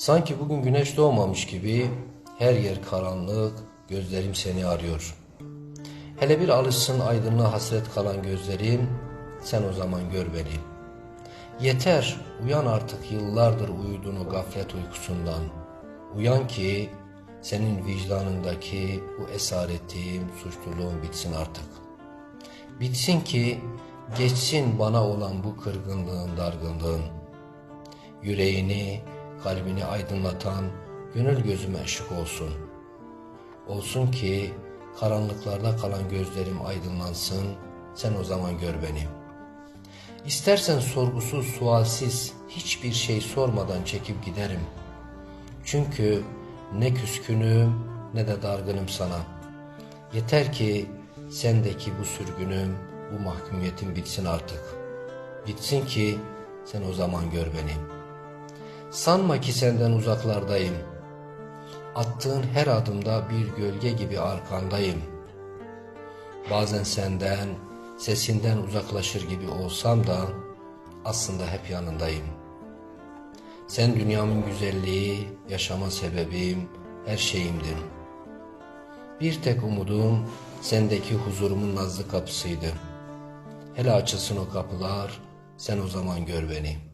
Sanki bugün güneş doğmamış gibi her yer karanlık, gözlerim seni arıyor. Hele bir alışsın aydınlığa hasret kalan gözlerim, sen o zaman gör beni. Yeter, uyan artık yıllardır uyudun o gaflet uykusundan. Uyan ki senin vicdanındaki bu esaretim, suçluluğun bitsin artık. Bitsin ki geçsin bana olan bu kırgınlığın, dargınlığın. Yüreğini, kalbini aydınlatan gönül gözüme ışık olsun. Olsun ki karanlıklarda kalan gözlerim aydınlansın, sen o zaman gör beni. İstersen sorgusuz, sualsiz, hiçbir şey sormadan çekip giderim. Çünkü ne küskünüm ne de dargınım sana. Yeter ki sendeki bu sürgünüm, bu mahkumiyetim bitsin artık. Bitsin ki sen o zaman gör beni. Sanma ki senden uzaklardayım. Attığın her adımda bir gölge gibi arkandayım. Bazen senden, sesinden uzaklaşır gibi olsam da aslında hep yanındayım. Sen dünyamın güzelliği, yaşama sebebim, her şeyimdin. Bir tek umudum sendeki huzurumun nazlı kapısıydı. Hele açılsın o kapılar, sen o zaman gör beni.''